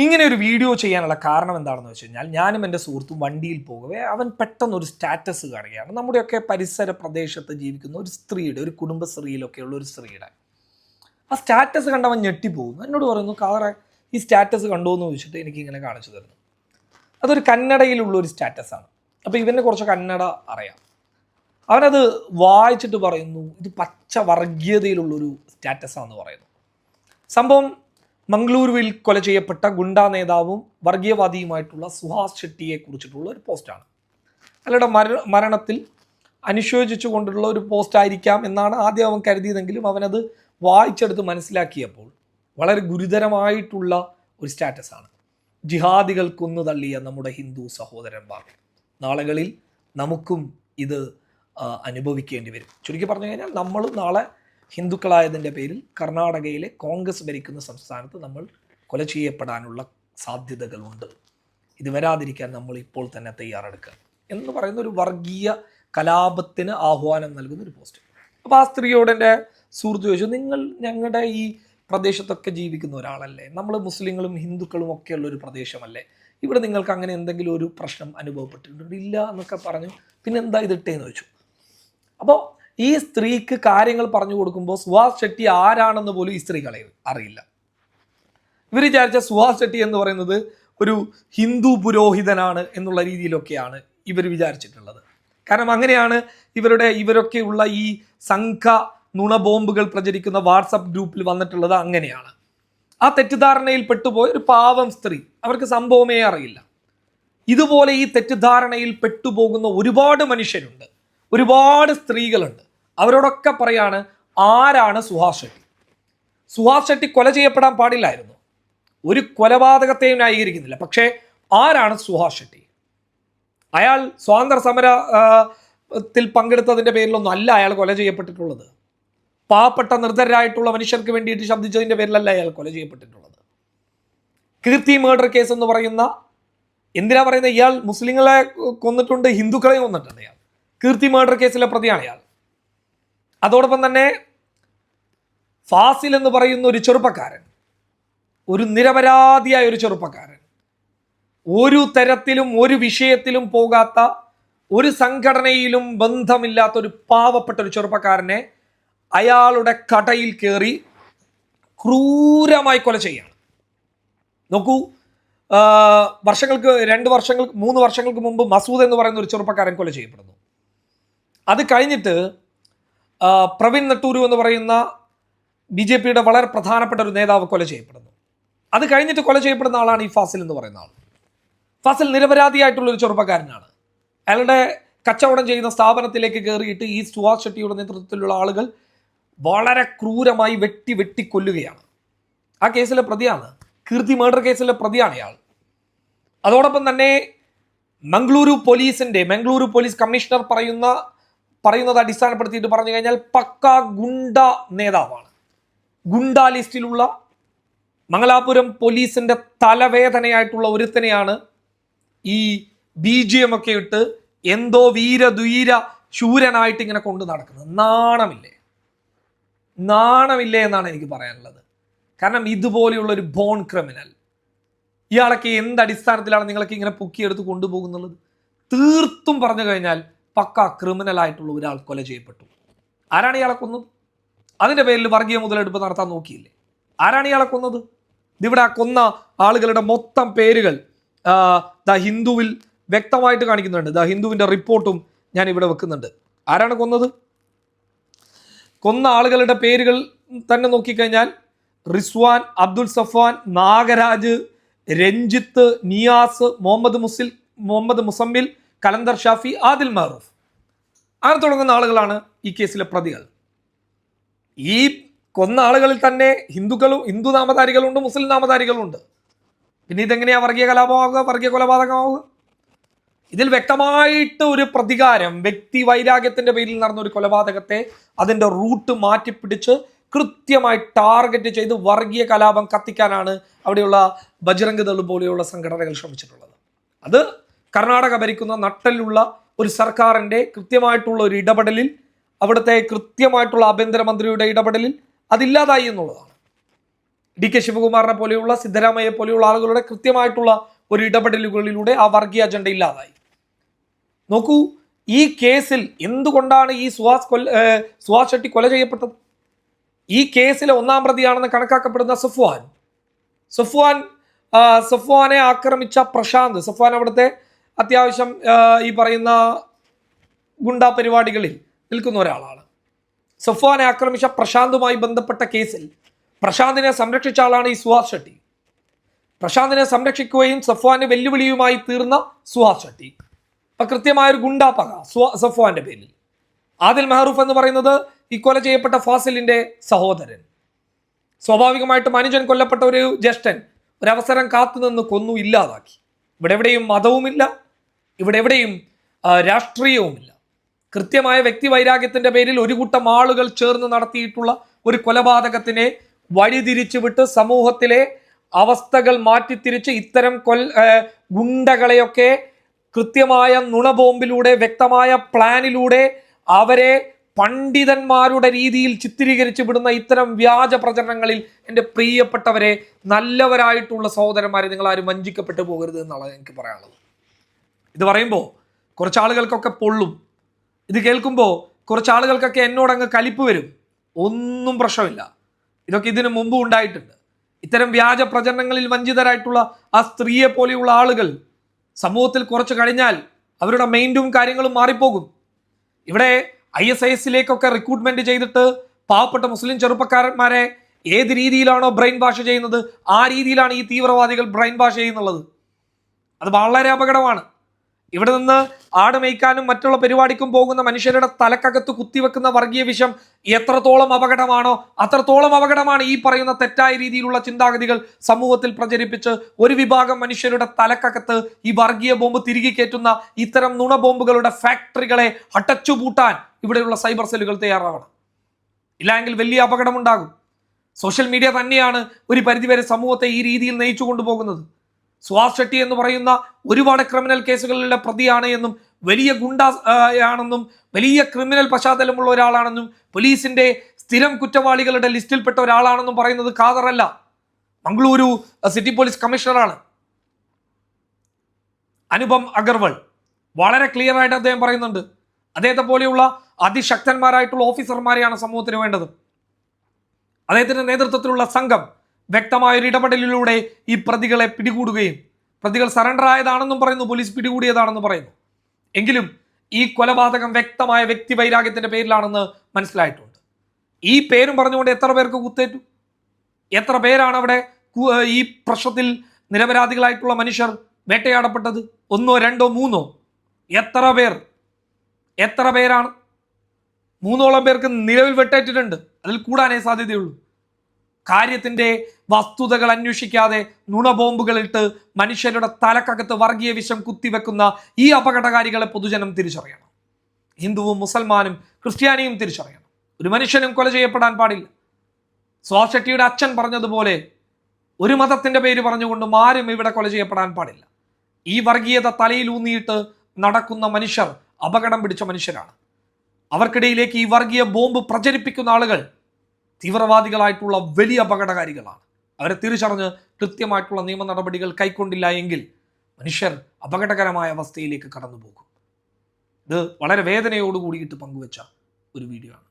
ഇങ്ങനെ ഒരു വീഡിയോ ചെയ്യാനുള്ള കാരണം എന്താണെന്ന് വെച്ച് കഴിഞ്ഞാൽ ഞാനും എന്റെ സുഹൃത്തും വണ്ടിയിൽ പോകവേ അവൻ പെട്ടെന്ന് ഒരു സ്റ്റാറ്റസ് കാണുകയാണ്. നമ്മുടെയൊക്കെ പരിസര പ്രദേശത്ത് ജീവിക്കുന്ന ഒരു സ്ത്രീയുടെ ഒരു കുടുംബശ്രീയിലൊക്കെ ഉള്ള ഒരു സ്ത്രീയുടെ. ആ സ്റ്റാറ്റസ് കണ്ടവൻ ഞെട്ടിപ്പോകുന്നു. എന്നോട് പറയുന്നു കാറെ ഈ സ്റ്റാറ്റസ് കണ്ടോ എന്ന് ചോദിച്ചിട്ട് എനിക്ക് ഇങ്ങനെ കാണിച്ചു തരുന്നു. അതൊരു കന്നഡയിലുള്ള ഒരു സ്റ്റാറ്റസാണ് അപ്പോൾ ഇവനെ കുറച്ച് കന്നഡ അറിയാം. അവനത് വായിച്ചിട്ട് പറയുന്നു ഇത് പച്ച വർഗീയതയിലുള്ളൊരു സ്റ്റാറ്റസാണെന്ന് പറയുന്നു. സംഭവം മംഗളൂരുവിൽ കൊല ചെയ്യപ്പെട്ട ഗുണ്ടാ നേതാവും വർഗീയവാദിയുമായിട്ടുള്ള സുഹാസ് ഷെട്ടിയെ കുറിച്ചിട്ടുള്ള ഒരു പോസ്റ്റാണ്. അയാളുടെ മര മരണത്തിൽ അനുശോചിച്ചുകൊണ്ടുള്ള ഒരു പോസ്റ്റ് ആയിരിക്കാം എന്നാണ് ആദ്യം അവൻ കരുതിയതെങ്കിലും അവനത് വായിച്ചെടുത്ത് മനസ്സിലാക്കിയപ്പോൾ വളരെ ഗുരുതരമായിട്ടുള്ള ഒരു സ്റ്റാറ്റസാണ്. ജിഹാദികൾ കൊന്നു തള്ളിയ നമ്മുടെ ഹിന്ദു സഹോദരന്മാർ. നാളുകളിൽ നമുക്കും ഇത് അനുഭവിക്കേണ്ടി വരും. ചുരുക്കി പറഞ്ഞു കഴിഞ്ഞാൽ നമ്മൾ നാളെ ഹിന്ദുക്കളായതിന്റെ പേരിൽ കർണാടകയിലെ കോൺഗ്രസ് ഭരിക്കുന്ന സംസ്ഥാനത്ത് നമ്മൾ കൊല ചെയ്യപ്പെടാനുള്ള സാധ്യതകളുണ്ട്. ഇത് വരാതിരിക്കാൻ നമ്മൾ ഇപ്പോൾ തന്നെ തയ്യാറെടുക്കുക എന്ന് പറയുന്ന ഒരു വർഗീയ കലാപത്തിന് ആഹ്വാനം നൽകുന്ന ഒരു പോസ്റ്റ്. അപ്പോൾ ആ സ്ത്രീയോട് എന്റെ സുഹൃത്ത് ചോദിച്ചു നിങ്ങൾ ഞങ്ങളുടെ ഈ പ്രദേശത്തൊക്കെ ജീവിക്കുന്ന ഒരാളല്ലേ? നമ്മൾ മുസ്ലിങ്ങളും ഹിന്ദുക്കളും ഒക്കെ ഉള്ള ഒരു പ്രദേശമല്ലേ? ഇവിടെ നിങ്ങൾക്ക് അങ്ങനെ എന്തെങ്കിലും ഒരു പ്രശ്നം അനുഭവപ്പെട്ടിട്ടുണ്ട്? ഇല്ല എന്നൊക്കെ പറഞ്ഞു. പിന്നെ എന്താ ഇതിട്ടേന്ന്? ചോദിച്ചു. അപ്പോൾ ഈ സ്ത്രീക്ക് കാര്യങ്ങൾ പറഞ്ഞു കൊടുക്കുമ്പോൾ സുഹാസ് ഷെട്ടി ആരാണെന്ന് പോലും ഈ സ്ത്രീകളെ അറിയില്ല. ഇവർ വിചാരിച്ച സുഹാസ് ഷെട്ടി എന്ന് പറയുന്നത് ഒരു ഹിന്ദു പുരോഹിതനാണ് എന്നുള്ള രീതിയിലൊക്കെയാണ് ഇവർ വിചാരിച്ചിട്ടുള്ളത്. കാരണം അങ്ങനെയാണ് ഇവരുടെ ഇവരൊക്കെയുള്ള ഈ സംഘ നുണ ബോംബുകൾ പ്രചരിക്കുന്ന വാട്സപ്പ് ഗ്രൂപ്പിൽ വന്നിട്ടുള്ളത് അങ്ങനെയാണ്. ആ തെറ്റിദ്ധാരണയിൽ പെട്ടുപോയ ഒരു പാവം സ്ത്രീ അവർക്ക് സംഭവമേ അറിയില്ല. ഇതുപോലെ ഈ തെറ്റിദ്ധാരണയിൽ പെട്ടുപോകുന്ന ഒരുപാട് മനുഷ്യരുണ്ട്. ഒരുപാട് സ്ത്രീകളുണ്ട്. അവരോടൊക്കെ പറയാണ് ആരാണ് സുഹാസ് ഷെട്ടി? സുഹാസ് ഷെട്ടി കൊല ചെയ്യപ്പെടാൻ പാടില്ലായിരുന്നു. ഒരു കൊലപാതകത്തെയും ന്യായീകരിക്കുന്നില്ല. പക്ഷേ ആരാണ് സുഹാസ് ഷെട്ടി? അയാൾ സ്വാതന്ത്ര്യ സമര ത്തിൽ പങ്കെടുത്തതിന്റെ പേരിലൊന്നും അല്ല അയാൾ കൊല ചെയ്യപ്പെട്ടിട്ടുള്ളത്. പാവപ്പെട്ട നിർദ്ധരായിട്ടുള്ള മനുഷ്യർക്ക് വേണ്ടിയിട്ട് ശബ്ദിച്ചതിന്റെ പേരിലല്ല അയാൾ കൊല ചെയ്യപ്പെട്ടിട്ടുള്ളത്. കീർത്തി മേർഡർ കേസ് എന്ന് പറയുന്ന എന്തിനാ പറയുന്നത്? ഇയാൾ മുസ്ലിങ്ങളെ കൊന്നിട്ടുണ്ട് ഹിന്ദുക്കളെ കൊന്നിട്ടുണ്ട് അയാൾ. കീർത്തി മേർഡർ കേസിലെ പ്രതിയാണ് ഇയാൾ അതോടൊപ്പം തന്നെ ഫാസിൽ എന്ന് പറയുന്ന ഒരു ചെറുപ്പക്കാരൻ ഒരു നിരപരാധിയായ ഒരു ചെറുപ്പക്കാരൻ ഒരു തരത്തിലും ഒരു വിഷയത്തിലും പോകാത്ത ഒരു സംഘടനയിലും ബന്ധമില്ലാത്ത ഒരു പാവപ്പെട്ട ഒരു ചെറുപ്പക്കാരനെ അയാളുടെ കടയിൽ കയറി ക്രൂരമായി കൊല ചെയ്യാണ് നോക്കൂ വർഷങ്ങൾക്ക് രണ്ട് വർഷങ്ങൾക്ക് മൂന്ന് വർഷങ്ങൾക്ക് മുമ്പ് മസൂദ് എന്ന് പറയുന്ന ഒരു ചെറുപ്പക്കാരൻ കൊല ചെയ്യപ്പെടുന്നു. അത് കഴിഞ്ഞിട്ട് പ്രവീൺ നെട്ടൂരു എന്ന് പറയുന്ന ബി ജെ പിയുടെ വളരെ പ്രധാനപ്പെട്ട ഒരു നേതാവ് കൊല ചെയ്യപ്പെടുന്നു. അത് കഴിഞ്ഞിട്ട് കൊല ചെയ്യപ്പെടുന്ന ആളാണ് ഈ ഫാസിൽ എന്ന് പറയുന്ന ആൾ. ഫാസിൽ നിരപരാധിയായിട്ടുള്ള ഒരു ചെറുപ്പക്കാരനാണ്. അയാളുടെ കച്ചവടം ചെയ്യുന്ന സ്ഥാപനത്തിലേക്ക് കയറിയിട്ട് ഈ സുഹാസ് ഷെട്ടിയുടെ നേതൃത്വത്തിലുള്ള ആളുകൾ വളരെ ക്രൂരമായി വെട്ടി വെട്ടി കൊല്ലുകയാണ് ആ കേസിലെ പ്രതിയാണ് കീർത്തി മേർഡർ കേസിലെ പ്രതിയാണ് ഇയാൾ. അതോടൊപ്പം തന്നെ മംഗളൂരു പോലീസിന്റെ മംഗളൂരു പോലീസ് കമ്മീഷണർ പറയുന്ന പറയുന്നത് അടിസ്ഥാനപ്പെടുത്തിയിട്ട് പറഞ്ഞു കഴിഞ്ഞാൽ പക്ക ഗുണ്ട നേതാവാണ്. ഗുണ്ട ലിസ്റ്റിലുള്ള മംഗലാപുരം പോലീസിന്റെ തലവേദനയായിട്ടുള്ള ഒരുത്തനെയാണ് ഈ ബി ജി എം ഒക്കെ ഇട്ട് എന്തോ വീര ധീര ശൂരനായിട്ട് ഇങ്ങനെ കൊണ്ടു നടക്കുന്നത്. നാണമില്ലേ? നാണമില്ലേ എന്നാണ് എനിക്ക് പറയാനുള്ളത്. കാരണം ഇതുപോലെയുള്ള ഒരു ബോൺ ക്രിമിനൽ ഇയാളൊക്കെ എന്ത് അടിസ്ഥാനത്തിലാണ് നിങ്ങളൊക്കെ ഇങ്ങനെ പൊക്കിയെടുത്ത് കൊണ്ടുപോകുന്നുള്ളത്? തീർത്തും പറഞ്ഞു കഴിഞ്ഞാൽ പക്ക ക്രിമിനൽ ആയിട്ടുള്ള ഒരാൾ കൊല ചെയ്യപ്പെട്ടു. ആരാണ് ഇയാളെ കൊന്നത്? അതിന്റെ പേരിൽ വർഗീയ മുതലെടുപ്പ് നടത്താൻ നോക്കിയില്ലേ? ആരാണ് ഇയാളെ കൊന്നത്? ഇതിവിടെ ആ കൊന്ന ആളുകളുടെ മൊത്തം പേരുകൾ ദ ഹിന്ദുവിൽ വ്യക്തമായിട്ട് കാണിക്കുന്നുണ്ട്. ദ ഹിന്ദുവിന്റെ റിപ്പോർട്ടും ഞാൻ ഇവിടെ വെക്കുന്നുണ്ട്. ആരാണ് കൊന്നത്? കൊന്ന ആളുകളുടെ പേരുകൾ തന്നെ നോക്കിക്കഴിഞ്ഞാൽ റിസ്വാൻ അബ്ദുൽ സഫാൻ നാഗരാജ് രഞ്ജിത്ത് നിയാസ് മുഹമ്മദ് മുസിൽ മുഹമ്മദ് മുസമ്മിൽ കലന്തർ ഷാഫി ആദിൽ മഹറൂഫ് അങ്ങനെ തുടങ്ങുന്ന ആളുകളാണ് ഈ കേസിലെ പ്രതികൾ. ഈ കൊന്ന ആളുകളിൽ തന്നെ ഹിന്ദുക്കളും ഹിന്ദു നാമധാരികളുണ്ട് മുസ്ലിം നാമധാരികളുണ്ട്. പിന്നെ ഇതെങ്ങനെയാ വർഗീയ കലാപമാവുക വർഗീയ കൊലപാതകമാവുക? ഇതിൽ വ്യക്തമായിട്ട് ഒരു പ്രതികാരം വ്യക്തി വൈരാഗ്യത്തിന്റെ പേരിൽ നടന്ന ഒരു കൊലപാതകത്തെ അതിന്റെ റൂട്ട് മാറ്റിപ്പിടിച്ച് കൃത്യമായി ടാർഗറ്റ് ചെയ്ത് വർഗീയ കലാപം കത്തിക്കാനാണ് അവിടെയുള്ള ബജ്രംഗ് ദൾ പോലെയുള്ള സംഘടനകൾ ശ്രമിച്ചിട്ടുള്ളത്. അത് കർണാടക ഭരിക്കുന്ന നട്ടലുള്ള ഒരു സർക്കാരിന്റെ കൃത്യമായിട്ടുള്ള ഒരു ഇടപെടലിൽ അവിടുത്തെ കൃത്യമായിട്ടുള്ള ആഭ്യന്തരമന്ത്രിയുടെ ഇടപെടലിൽ അതില്ലാതായി എന്നുള്ളതാണ്. ഡി കെ ശിവകുമാറിനെ പോലെയുള്ള സിദ്ധരാമയ്യെ പോലെയുള്ള ആളുകളുടെ കൃത്യമായിട്ടുള്ള ഒരു ഇടപെടലുകളിലൂടെ ആ വർഗീയ അജണ്ട ഇല്ലാതായി. നോക്കൂ ഈ കേസിൽ എന്തുകൊണ്ടാണ് ഈ സുഹാസ് കൊല്ല സുഹാസ് ഷെട്ടി കൊല ചെയ്യപ്പെട്ടത്? ഈ കേസിലെ ഒന്നാം പ്രതിയാണെന്ന് കണക്കാക്കപ്പെടുന്ന സഫ്വാൻ. സഫ്വാൻ സുഫ്വാനെ ആക്രമിച്ച പ്രശാന്ത് സഫ്വാൻ അവിടുത്തെ അത്യാവശ്യം ഈ പറയുന്ന ഗുണ്ടാ പരിപാടികളിൽ നിൽക്കുന്ന ഒരാളാണ്. സഫ്വാനെ ആക്രമിച്ച പ്രശാന്തുമായി ബന്ധപ്പെട്ട കേസിൽ പ്രശാന്തിനെ സംരക്ഷിച്ച ആളാണ് ഈ സുഹാസ് ഷെട്ടി. പ്രശാന്തിനെ സംരക്ഷിക്കുകയും സഫ്വാന് വെല്ലുവിളിയുമായി തീർന്ന സുഹാസ് ഷെട്ടി. അപ്പൊ കൃത്യമായൊരു പക സഫ്വാന്റെ പേരിൽ. ആദിൽ മെഹറൂഫ് എന്ന് പറയുന്നത് ഈ കൊല ചെയ്യപ്പെട്ട ഫാസിലിന്റെ സഹോദരൻ. സ്വാഭാവികമായിട്ടും അനുജൻ കൊല്ലപ്പെട്ട ഒരു ജ്യേഷ്ഠൻ ഒരവസരം കാത്തുനിന്ന് കൊന്നു ഇല്ലാതാക്കി. ഇവിടെ എവിടെയും മതവുമില്ല. ഇവിടെ എവിടെയും രാഷ്ട്രീയവുമില്ല. കൃത്യമായ വ്യക്തി വൈരാഗ്യത്തിന്റെ പേരിൽ ഒരു കൂട്ടം ആളുകൾ ചേർന്ന് നടത്തിയിട്ടുള്ള ഒരു കൊലപാതകത്തിനെ വഴിതിരിച്ചു വിട്ട് സമൂഹത്തിലെ അവസ്ഥകൾ മാറ്റിത്തിരിച്ച് ഇത്തരം കൊൽ ഗുണ്ടകളെയൊക്കെ കൃത്യമായ നുണബോംബിലൂടെ വ്യക്തമായ പ്ലാനിലൂടെ അവരെ പണ്ഡിതന്മാരുടെ രീതിയിൽ ചിത്രീകരിച്ചു വിടുന്ന ഇത്തരം വ്യാജ പ്രചരണങ്ങളിൽ എന്റെ പ്രിയപ്പെട്ടവരെ നല്ലവരായിട്ടുള്ള സഹോദരന്മാരെ നിങ്ങൾ ആരും വഞ്ചിക്കപ്പെട്ടു പോകരുത് എന്നുള്ളത് എനിക്ക് പറയാനുള്ളത്. ഇത് പറയുമ്പോൾ കുറച്ച് ആളുകൾക്കൊക്കെ പൊള്ളും. ഇത് കേൾക്കുമ്പോൾ കുറച്ച് ആളുകൾക്കൊക്കെ എന്നോട് അങ്ങ് കലിപ്പ് വരും. ഒന്നും പ്രശ്നമില്ല. ഇതൊക്കെ ഇതിനു മുമ്പ് ഉണ്ടായിട്ടുണ്ട്. ഇത്തരം വ്യാജ പ്രചരണങ്ങളിൽ വഞ്ചിതരായിട്ടുള്ള ആ സ്ത്രീയെ പോലെയുള്ള ആളുകൾ സമൂഹത്തിൽ കുറച്ച് കഴിഞ്ഞാൽ അവരുടെ മൈൻഡും കാര്യങ്ങളും മാറിപ്പോകും. ഇവിടെ ഐ എസ് ഐ എസിലേക്കൊക്കെ റിക്രൂട്ട്മെന്റ് ചെയ്തിട്ട് പാവപ്പെട്ട മുസ്ലിം ചെറുപ്പക്കാരന്മാരെ ഏത് രീതിയിലാണോ ബ്രെയിൻ വാഷ് ചെയ്യുന്നത് ആ രീതിയിലാണ് ഈ തീവ്രവാദികൾ ബ്രെയിൻ വാഷ് ചെയ്യുന്നുള്ളത്. അത് വളരെ അപകടമാണ്. ഇവിടെ നിന്ന് ആട് മേയ്ക്കാനും മറ്റുള്ള പരിപാടിക്കും പോകുന്ന മനുഷ്യരുടെ തലക്കകത്ത് കുത്തിവെക്കുന്ന വർഗീയ വിഷം എത്രത്തോളം അപകടമാണോ അത്രത്തോളം അപകടമാണ് ഈ പറയുന്ന തെറ്റായ രീതിയിലുള്ള ചിന്താഗതികൾ സമൂഹത്തിൽ പ്രചരിപ്പിച്ച് ഒരു വിഭാഗം മനുഷ്യരുടെ തലക്കകത്ത് ഈ വർഗീയ ബോംബ് തിരികെ കയറ്റുന്ന ഇത്തരം നുണ ബോംബുകളുടെ ഫാക്ടറികളെ അടച്ചുപൂട്ടാൻ ഇവിടെയുള്ള സൈബർ സെല്ലുകൾ തയ്യാറാവണം. ഇല്ലെങ്കിൽ വലിയ അപകടമുണ്ടാകും. സോഷ്യൽ മീഡിയ തന്നെയാണ് ഒരു പരിധിവരെ സമൂഹത്തെ ഈ രീതിയിൽ നയിച്ചു കൊണ്ടുപോകുന്നത് സുഹാസ് ഷെട്ടി എന്ന് പറയുന്ന ഒരുപാട് ക്രിമിനൽ കേസുകളിലെ പ്രതിയാണ് എന്നും വലിയ ഗുണ്ട ആണെന്നും വലിയ ക്രിമിനൽ പശ്ചാത്തലമുള്ള ഒരാളാണെന്നും പോലീസിന്റെ സ്ഥിരം കുറ്റവാളികളുടെ ലിസ്റ്റിൽപ്പെട്ട ഒരാളാണെന്നും പറയുന്നത് ഖാദറല്ല. മംഗളൂരു സിറ്റി പോലീസ് കമ്മീഷണറാണ്. അനുപം അഗർവാൾ. വളരെ ക്ലിയർ ആയിട്ട് അദ്ദേഹം പറയുന്നുണ്ട്. അദ്ദേഹത്തെ പോലെയുള്ള അതിശക്തന്മാരായിട്ടുള്ള ഓഫീസർമാരെയാണ് സമൂഹത്തിന് വേണ്ടത്. അദ്ദേഹത്തിന്റെ നേതൃത്വത്തിലുള്ള സംഘം വ്യക്തമായ ഒരു ഇടപെടലിലൂടെ ഈ പ്രതികളെ പിടികൂടുകയും പ്രതികൾ സറണ്ടർ ആയതാണെന്നും പറയുന്നു പോലീസ് പിടികൂടിയതാണെന്നും പറയുന്നു. എങ്കിലും ഈ കൊലപാതകം വ്യക്തമായ വ്യക്തി വൈരാഗ്യത്തിന്റെ പേരിലാണെന്ന് മനസ്സിലായിട്ടുണ്ട്. ഈ പേരും പറഞ്ഞുകൊണ്ട് എത്ര പേർക്ക് കുത്തേറ്റു? എത്ര പേരാണ് അവിടെ ഈ പ്രശ്നത്തിൽ നിരപരാധികളായിട്ടുള്ള മനുഷ്യർ വേട്ടയാടപ്പെട്ടത്? ഒന്നോ രണ്ടോ മൂന്നോ? എത്ര പേർ? എത്ര പേരാണ്? മൂന്നോളം പേർക്ക് നിലവിൽ വെട്ടേറ്റിട്ടുണ്ട്. അതിൽ കൂടാനേ സാധ്യതയുള്ളൂ. കാര്യത്തിന്റെ വസ്തുതകൾ അന്വേഷിക്കാതെ നുണബോംബുകളിട്ട് മനുഷ്യരുടെ തലക്കകത്ത് വർഗീയ വിഷം കുത്തിവെക്കുന്ന ഈ അപകടകാരികളെ പൊതുജനം തിരിച്ചറിയണം. ഹിന്ദുവും മുസൽമാനും ക്രിസ്ത്യാനിയും തിരിച്ചറിയണം. ഒരു മനുഷ്യനും കൊല ചെയ്യപ്പെടാൻ പാടില്ല. സ്വാഷട്ടിയുടെ അച്ഛൻ പറഞ്ഞതുപോലെ ഒരു മതത്തിന്റെ പേര് പറഞ്ഞുകൊണ്ടും ആരും ഇവിടെ കൊല ചെയ്യപ്പെടാൻ പാടില്ല. ഈ വർഗീയത തലയിലൂന്നിയിട്ട് നടക്കുന്ന മനുഷ്യർ അപകടം പിടിച്ച മനുഷ്യരാണ്. അവർക്കിടയിലേക്ക് ഈ വർഗീയ ബോംബ് പ്രചരിപ്പിക്കുന്ന ആളുകൾ തീവ്രവാദികളായിട്ടുള്ള വലിയ അപകടകാരികളാണ്. അവരെ തിരിച്ചറിഞ്ഞ് കൃത്യമായിട്ടുള്ള നിയമ നടപടികൾ കൈക്കൊണ്ടില്ല എങ്കിൽ മനുഷ്യർ അപകടകരമായ അവസ്ഥയിലേക്ക് കടന്നു പോകും ഇത് വളരെ വേദനയോട് കൂടിയിട്ട് പങ്കുവെച്ച ഒരു വീഡിയോ ആണ്.